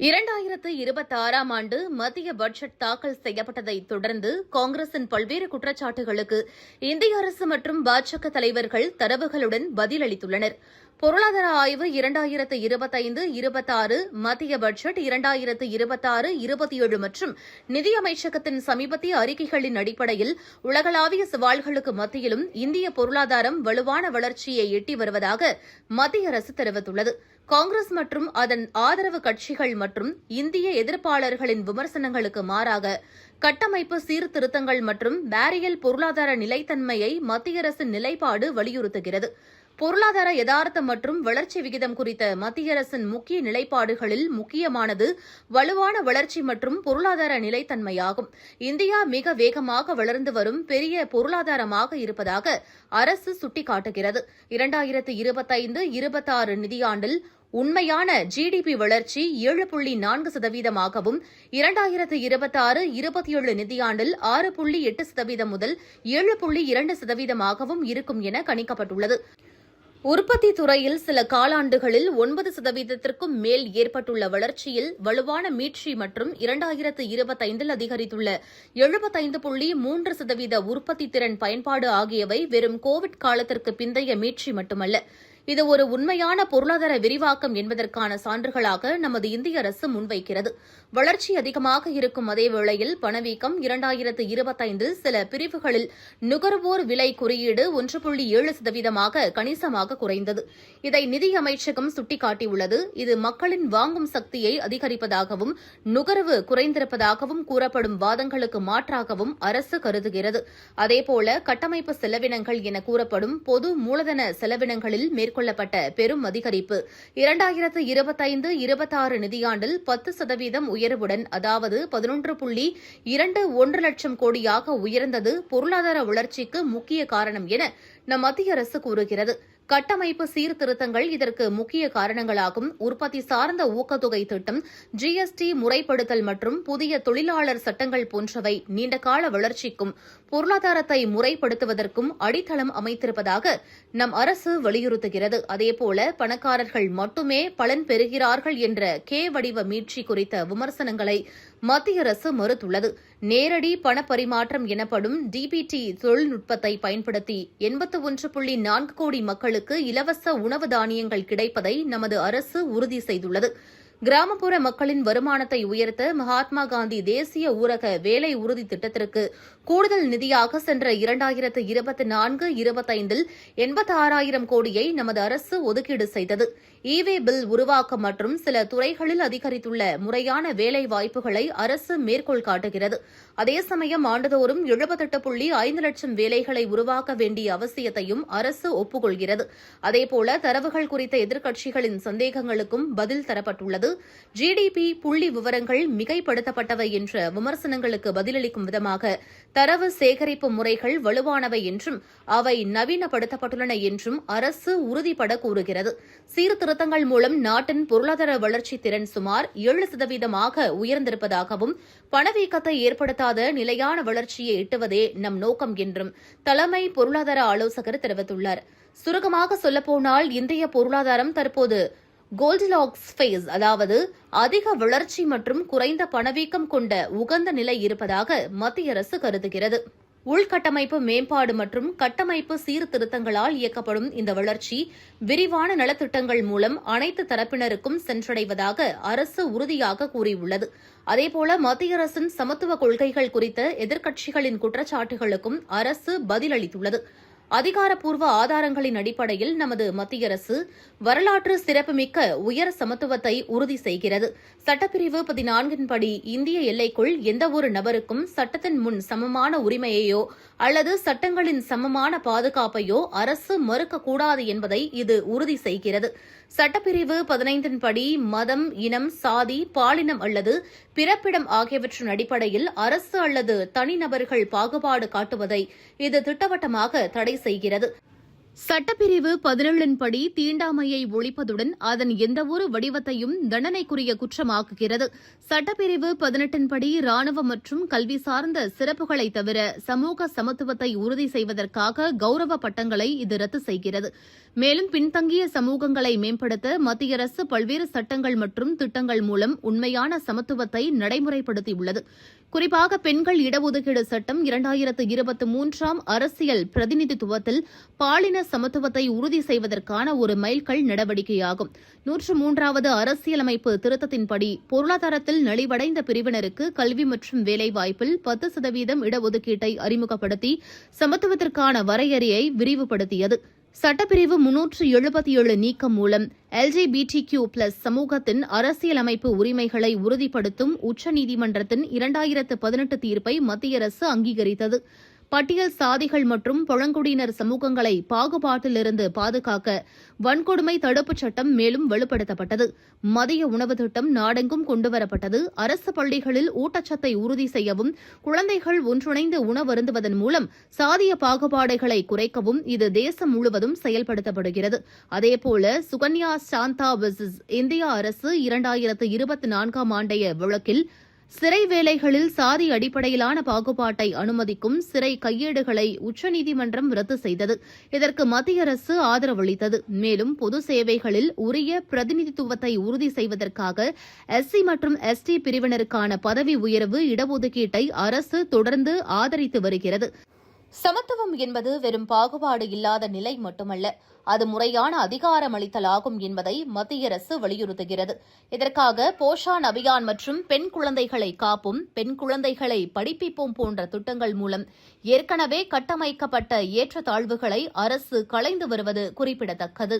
இரண்டாயிரத்து இருபத்தாறாம் ஆண்டு மத்திய பட்ஜெட் தாக்கல் செய்யப்பட்டதை தொடர்ந்து காங்கிரசின் பல்வேறு குற்றச்சாட்டுகளுக்கு இந்திய அரசு மற்றும் பாஜக தலைவர்கள் தரவுகளுடன் பதிலளித்துள்ளனா் பொருளாதார ஆய்வு இரண்டாயிரத்து இருபத்தைந்து இருபத்தாறு மத்திய பட்ஜெட் இரண்டாயிரத்து இருபத்தாறு இருபத்தி ஏழு மற்றும் நிதியமைச்சகத்தின் சமீபத்திய அறிக்கைகளின் அடிப்படையில் உலகளாவிய சவால்களுக்கு மத்தியிலும் இந்திய பொருளாதாரம் வலுவான வளர்ச்சியை எட்டி வருவதாக மத்திய அரசு தெரிவித்துள்ளது. காங்கிரஸ் மற்றும் அதன் ஆதரவு கட்சிகள் மற்றும் இந்திய எதிர்ப்பாளர்களின் விமர்சனங்களுக்கு மாறாக கட்டமைப்பு சீர்திருத்தங்கள் மற்றும் பேரியல் பொருளாதார நிலைத்தன்மையை மத்திய அரசின் நிலைப்பாடு வலியுறுத்துகிறது. பொருளாதார யதார்த்தம் மற்றும் வளர்ச்சி விகிதம் குறித்த மத்திய அரசின் முக்கிய நிலைப்பாடுகளில் முக்கியமானது வலுவான வளர்ச்சி மற்றும் பொருளாதார நிலைத்தன்மையாகும். இந்தியா மிக வேகமாக வளர்ந்து வரும் பெரிய பொருளாதாரமாக இருப்பதாக அரசு சுட்டிக்காட்டுகிறது. இரண்டாயிரத்து இருபத்தைந்து இருபத்தாறு நிதியாண்டில் உண்மையான ஜிடிபி வளர்ச்சி ஏழு புள்ளி நான்கு சதவீதமாகவும் இரண்டாயிரத்து இருபத்தாறு இருபத்தி ஏழு நிதியாண்டில் ஆறு புள்ளி எட்டு சதவீதம் முதல் ஏழு புள்ளி இரண்டு சதவீதமாகவும் இருக்கும் என கணிக்கப்பட்டுள்ளது. உற்பத்தி துறையில் சில காலாண்டுகளில் ஒன்பது சதவீதத்திற்கும் மேல் ஏற்பட்டுள்ள வளர்ச்சியில் வலுவான மீட்சி மற்றும் இரண்டாயிரத்து இருபத்தைந்தில் அதிகரித்துள்ள எழுபத்தைந்து புள்ளி மூன்று சதவீத உற்பத்தி திறன் பயன்பாடு ஆகியவை வெறும் கோவிட் காலத்திற்கு பிந்தைய மீட்சி மட்டுமல்ல. இது ஒரு உண்மையான பொருளாதார விரிவாக்கம் என்பதற்கான சான்றுகளாக நமது இந்திய அரசு முன்வைக்கிறது. வளர்ச்சி அதிகமாக இருக்கும் அதே வேளையில் பணவீக்கம் இரண்டாயிரத்து இருபத்தைந்து சில பிரிவுகளில் நுகர்வோர் விலை குறியீடு ஒன்று புள்ளி ஏழு சதவீதமாக கணிசமாக குறைந்தது. இதை நிதி அமைச்சகம் சுட்டிக்காட்டியுள்ளது. இது மக்களின் வாங்கும் சக்தியை அதிகரிப்பதாகவும் நுகர்வு குறைந்திருப்பதாகவும் கூறப்படும் வாதங்களுக்கு மாற்றாகவும் அரசு கருதுகிறது. அதேபோல கட்டமைப்பு செலவினங்கள் என கூறப்படும் பொது மூலதன செலவினங்களில் மேற்கொள்ளப்பட்ட பெரும் அதிகரிப்பு. இரண்டாயிரத்து இருபத்தைந்து இருபத்தாறு நிதியாண்டில் பத்து சதவீதம் உயர்வுடன் அதாவது பதினொன்று புள்ளி இரண்டு ஒன்று லட்சம் கோடியாக உயர்ந்தது பொருளாதார வளர்ச்சிக்கு முக்கிய காரணம் என நம் மத்திய அரசு கூறுகிறது. கட்டமைப்பு சீர்திருத்தங்கள் இதற்கு முக்கிய காரணங்களாகும். உற்பத்தி சார்ந்த ஊக்கத்தொகை திட்டம் ஜிஎஸ்டி முறைப்படுத்தல் மற்றும் புதிய தொழிலாளர் சட்டங்கள் போன்றவை நீண்டகால வளர்ச்சிக்கும் பொருளாதாரத்தை முறைப்படுத்துவதற்கும் அடித்தளம் அமைத்திருப்பதாக நம் அரசு வலியுறுத்துகிறது. அதேபோல பணக்காரர்கள் மட்டுமே பலன் பெறுகிறார்கள் என்ற கே வடிவ மீட்சி குறித்த விமர்சனங்களை மத்திய அரசு மறுத்துள்ளது. நேரடி பணப்பரிமாற்றம் எனப்படும் டிபிடி தொழில்நுட்பத்தை பயன்படுத்தி எண்பத்து ஒன்று புள்ளி நான்கு கோடி மக்களுக்கு இலவச உணவு தானியங்கள் கிடைப்பதை நமது அரசு உறுதி செய்துள்ளது. கிராமப்புற மக்களின் வருமானத்தை உயர்த்த மகாத்மா காந்தி தேசிய ஊரக வேலை உறுதி திட்டத்திற்கு கூடுதல் நிதியாக சென்ற இரண்டாயிரத்து இருபத்தி நான்கு இருபத்தைந்தில் எண்பத்தாறாயிரம் கோடியை நமது அரசு ஒதுக்கீடு செய்தது. ஈவே பில் உருவாக்கம் மற்றும் சில துறைகளில் அதிகரித்துள்ள முறையான வேலை வாய்ப்புகளை அரசு மேற்கோள் காட்டுகிறது. அதே சமயம் ஆண்டுதோறும் எழுபத்தெட்டு புள்ளி ஐந்து லட்சம் வேலைகளை உருவாக்க வேண்டிய அவசியத்தையும் அரசு ஒப்புக்கொள்கிறது. அதேபோல தரவுகள் குறித்த எதிர்க்கட்சிகளின் சந்தேகங்களுக்கும் பதில் தரப்பட்டுள்ளது. ஜிடிபி புள்ளி விவரங்கள் மிகைப்படுத்தப்பட்டவை என்ற விமர்சனங்களுக்கு பதிலளிக்கும் விதமாக தரவு சேகரிப்பு முறைகள் வலுவானவை என்றும் அவை நவீனப்படுத்தப்பட்டுள்ளன என்றும் அரசு உறுதிபட கூறுகிறது. சீர்திருத்தங்கள் மூலம் நாட்டின் பொருளாதார வளர்ச்சி திறன் சுமார் ஏழு சதவீதமாக உயர்ந்திருப்பதாகவும் பணவீக்கத்தை ஏற்படுத்தாத நிலையான வளர்ச்சியை எட்டுவதே நம் நோக்கம் என்றும் தலைமை பொருளாதார ஆலோசகர் தெரிவித்துள்ளார். சுருக்கமாக சொல்லப்போனால் இந்திய பொருளாதாரம் தற்போது கோல்டிலாக்ஸ் ஃபேஸ் அதாவது அதிக வளர்ச்சி மற்றும் குறைந்த பணவீக்கம் கொண்ட உகந்த நிலை இருப்பதாக மத்திய அரசு கருதுகிறது. உள்கட்டமைப்பு மேம்பாடு மற்றும் கட்டமைப்பு சீர்திருத்தங்களால் இயக்கப்படும் இந்த வளர்ச்சி விரிவான நலத்திட்டங்கள் மூலம் அனைத்து தரப்பினருக்கும் சென்றடைவதாக அரசு உறுதியாக கூறியுள்ளது. அதேபோல மத்திய அரசின் சமத்துவ கொள்கைகள் குறித்த எதிர்க்கட்சிகளின் குற்றச்சாட்டுகளுக்கும் அரசு பதிலளித்துள்ளது. அதிகாரப்பூர்வ ஆதாரங்களின் அடிப்படையில் நமது மத்திய அரசு வரலாற்று சிறப்புமிக்க உயர் சமத்துவத்தை உறுதி செய்கிறது. சட்டப்பிரிவு பதினான்கின்படி இந்திய எல்லைக்குள் எந்தவொரு நபருக்கும் சட்டத்தின் முன் சமமான உரிமையையோ அல்லது சட்டங்களின் சமமான பாதுகாப்பையோ அரசு மறுக்கக்கூடாது என்பதை இது உறுதி செய்கிறது. சட்டப்பிரிவு பதினைந்தின்படி மதம் இனம் சாதி பாலினம் அல்லது பிறப்பிடம் ஆகியவற்றின் அடிப்படையில் அரசு அல்லது தனிநபர்கள் பாகுபாடு காட்டுவதை இது திட்டவட்டமாக தடை செய்கிறது. சட்டப்பிரிவு பதினேழின்படி தீண்டாமையை ஒழிப்பதுடன் அதன் எந்தவொரு வடிவத்தையும் தண்டனைக்குரிய குற்றமாக்குகிறது. சட்டப்பிரிவு பதினெட்டின்படி ராணுவ மற்றும் கல்வி சார்ந்த சிறப்புகளை தவிர சமூக சமத்துவத்தை உறுதி செய்வதற்காக கௌரவ பட்டங்களை இது ரத்து செய்கிறது. மேலும் பின்தங்கிய சமூகங்களை மேம்படுத்த மத்திய அரசு பல்வேறு சட்டங்கள் மற்றும் திட்டங்கள் மூலம் உண்மையான சமத்துவத்தை நடைமுறைப்படுத்தியுள்ளது. குறிப்பாக பெண்கள் இடஒதுக்கீடு சட்டம் இரண்டாயிரத்து இருபத்தி மூன்றாம் அரசியல் பிரதிநிதித்துவத்தில் பாலின சமத்துவத்தை உறுதி செய்வதற்கான ஒரு மைல்கல் நடவடிக்கையாகும். நூற்று மூன்றாவது அரசியலமைப்பு திருத்தத்தின்படி பொருளாதாரத்தில் நலிவடைந்த பிரிவினருக்கு கல்வி மற்றும் வேலைவாய்ப்பில் பத்து சதவீதம் இடஒதுக்கீட்டை அறிமுகப்படுத்தி சமத்துவத்திற்கான வரையறையை விரிவுபடுத்தியது. சட்டப்பிரிவு முன்னூற்று எழுபத்தி ஏழு நீக்கம் மூலம் எல்ஜிபிடி கியூ பிளஸ் சமூகத்தின் அரசியலமைப்பு உரிமைகளை உறுதிப்படுத்தும் உச்சநீதிமன்றத்தின் இரண்டாயிரத்து பதினெட்டு தீர்ப்பை மத்திய அரசு அங்கீகரித்தது. பட்டியல் சாதிகள் மற்றும் பழங்குடியினர் சமூகங்களை பாகுபாட்டிலிருந்து பாதுகாக்க வன்கொடுமை தடுப்புச் சட்டம் மேலும் வலுப்படுத்தப்பட்டது. மதிய உணவு திட்டம் நாடெங்கும் கொண்டுவரப்பட்டது. அரசு பள்ளிகளில் ஊட்டச்சத்தை உறுதி செய்யவும் குழந்தைகள் ஒன்றிணைந்து உணவருந்துவதன் மூலம் சாதிய பாகுபாடுகளை குறைக்கவும் இது தேசம் முழுவதும் செயல்படுத்தப்படுகிறது. அதேபோல சுகன்யா சாந்தா விசிஸ் இந்தியா அரசு இரண்டாயிரத்து இருபத்தி நான்காம் ஆண்டைய வழக்கில் சிறை வேலைகளில் சாதி அடிப்படையிலான பாகுபாட்டை அனுமதிக்கும் சிறை கையேடுகளை உச்சநீதிமன்றம் ரத்து செய்தது. இதற்கு மத்திய அரசு ஆதரவளித்தது. மேலும் பொது சேவைகளில் உரிய பிரதிநிதித்துவத்தை உறுதி செய்வதற்காக எஸ்சி மற்றும் எஸ்டி பிரிவினருக்கான பதவி உயர்வு இடஒதுக்கீட்டை அரசு தொடர்ந்து ஆதரித்து வருகிறது. சமத்துவம் என்பது வெறும் பாகுபாடு இல்லாத நிலை மட்டுமல்ல அது முறையான அதிகாரமளித்தலாகும் என்பதை மத்திய அரசு வலியுறுத்துகிறது. இதற்காக போஷான் அபியான் மற்றும் பெண் குழந்தைகளை காப்போம் பெண் குழந்தைகளை படிப்பிப்போம் போன்ற திட்டங்கள் மூலம் ஏற்கனவே கட்டமைக்கப்பட்ட ஏற்றத்தாழ்வுகளை அரசு களைந்து வருவது குறிப்பிடத்தக்கது.